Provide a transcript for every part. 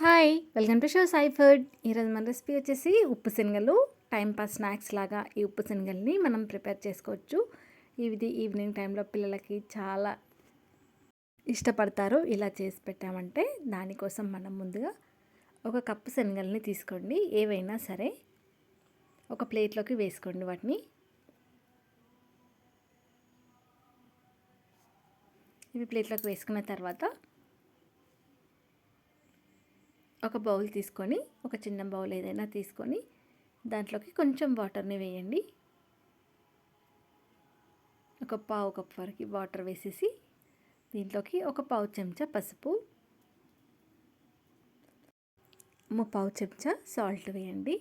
Hi welcome to show Sai food. ఈరోజు మన recipe వచ్చేసి ఉప్పు శనగలు టైంపాస్ స్నాక్స్ లాగా ఈ ఉప్పు శనగల్ని మనం ప్రిపేర్ చేసుకోవచ్చు. ఇది ఈవినింగ్ టైంలో పిల్లలకి చాలా ఇష్టపడతారు. ఇలా చేసి పెట్టామంటే దానికోసం మనం ముందుగా ఒక కప్పు శనగల్ని తీసుకోండి. ఏవైనా సరే ఒక ప్లేట్లోకి వేసుకోండి వాటిని. ఇవి ప్లేట్లోకి వేసుకున్న తర్వాత ఒక బౌల్ తీసుకొని ఒక చిన్న బౌల్ ఏదైనా తీసుకొని దాంట్లోకి కొంచెం వాటర్ని వేయండి. ఒక పావు కప్ వరకు వాటర్ వేసేసి దీంట్లోకి ఒక పావు చెంచా పసుపు పావు చెంచా సాల్ట్ వేయండి.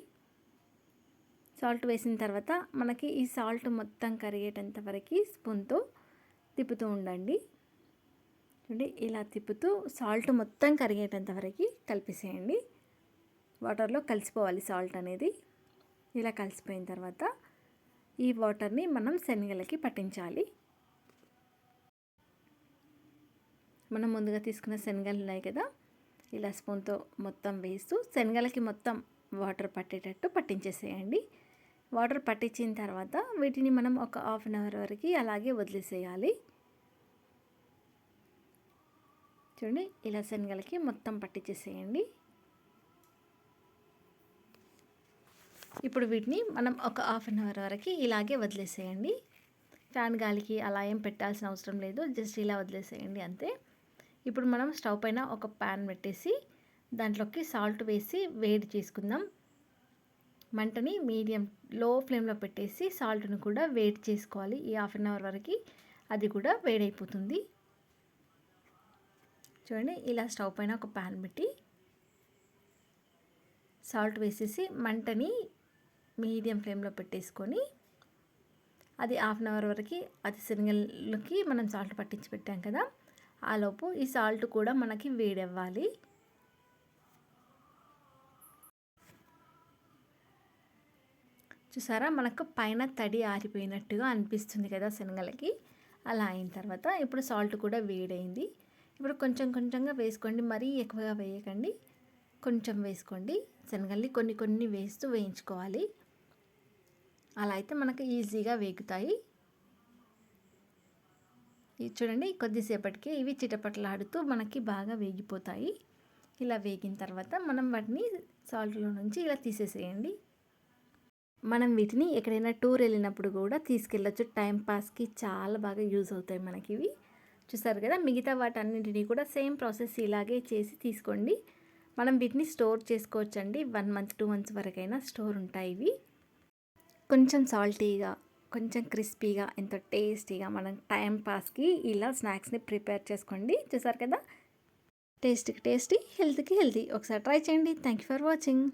సాల్ట్ వేసిన తర్వాత మనకి ఈ సాల్ట్ మొత్తం కరిగేటంత వరకు స్పూన్తో తిప్పుతూ ఉండండి. చూడండి ఇలా తిప్పుతూ సాల్ట్ మొత్తం కరిగేటంత వరకు కలిపేసేయండి. వాటర్లో కలిసిపోవాలి సాల్ట్ అనేది. ఇలా కలిసిపోయిన తర్వాత ఈ వాటర్ని మనం శనగలకి పట్టించాలి. మనం ముందుగా తీసుకున్న శనగలు ఉన్నాయి కదా. ఇలా స్పూన్తో మొత్తం వేస్తూ శనగలకి మొత్తం వాటర్ పట్టేటట్టు పట్టించేసేయండి. వాటర్ పట్టించిన తర్వాత వీటిని మనం ఒక హాఫ్ అన్ అవర్ వరకు అలాగే వదిలేసేయాలి. చూడండి ఇలా శనగలకి మొత్తం పట్టించేసేయండి ఇప్పుడు వీటిని మనం ఒక హాఫ్ అన్ అవర్ వరకు ఇలాగే వదిలేసేయండి. ఫ్యాన్ గాలికి అలా ఏం పెట్టాల్సిన అవసరం లేదు జస్ట్ ఇలా వదిలేసేయండి అంతే. ఇప్పుడు మనం స్టవ్ పైన ఒక ప్యాన్ పెట్టేసి దాంట్లోకి సాల్ట్ వేసి వేడి చేసుకుందాం. మంటని మీడియం లో ఫ్లేమ్లో పెట్టేసి సాల్ట్ని కూడా వేడి చేసుకోవాలి. ఈ హాఫ్ అన్ అవర్ వరకు అది కూడా వేడైపోతుంది. చూడండి ఇలా స్టవ్ పైన ఒక ప్యాన్ పెట్టి సాల్ట్ వేసేసి మంటని మీడియం ఫ్లేమ్లో పెట్టేసుకొని అది హాఫ్ అన్ అవర్ వరకు అది శనగలకి మనం సాల్ట్ పట్టించి పెట్టాం కదా ఆలోపు ఈ సాల్ట్ కూడా మనకి వేడవ్వాలి. చూసారా మనకు పైన తడి ఆరిపోయినట్టుగా అనిపిస్తుంది కదా శనగలకి. అలా అయిన తర్వాత ఇప్పుడు సాల్ట్ కూడా వేడైంది. ఇప్పుడు కొంచెం కొంచెంగా వేసుకోండి. మరీ ఎక్కువగా వేయకండి. కొంచెం వేసుకోండి. శనగల్ని కొన్ని కొన్ని వేస్తూ వేయించుకోవాలి. అలా అయితే మనకు ఈజీగా వేగుతాయి. చూడండి కొద్దిసేపటికి ఇవి చిటపటలాడుతూ మనకి బాగా వేగిపోతాయి. ఇలా వేగిన తర్వాత మనం వాటిని సాల్ట్లో నుంచి ఇలా తీసేసేయండి. మనం వీటిని ఎక్కడైనా టూర్ వెళ్ళినప్పుడు కూడా తీసుకెళ్ళచ్చు. టైం పాస్కి చాలా బాగా యూజ్ అవుతాయి మనకి ఇవి. చూసారు కదా మిగతా వాటన్నింటినీ కూడా సేమ్ ప్రాసెస్ ఇలాగే చేసి తీసుకోండి. మనం వీటిని స్టోర్ చేసుకోవచ్చండి. వన్ మంత్ టూ మంత్స్ వరకైనా స్టోర్ ఉంటాయి ఇవి కొంచెం సాల్టీగా కొంచెం క్రిస్పీగా ఎంతో టేస్టీగా మనం టైం పాస్కి ఇలా స్నాక్స్ని ప్రిపేర్ చేసుకోండి. చూసారు కదా? టేస్ట్కి టేస్టీ హెల్త్కి హెల్తీ. ఒకసారి ట్రై చేయండి. Thank you for watching.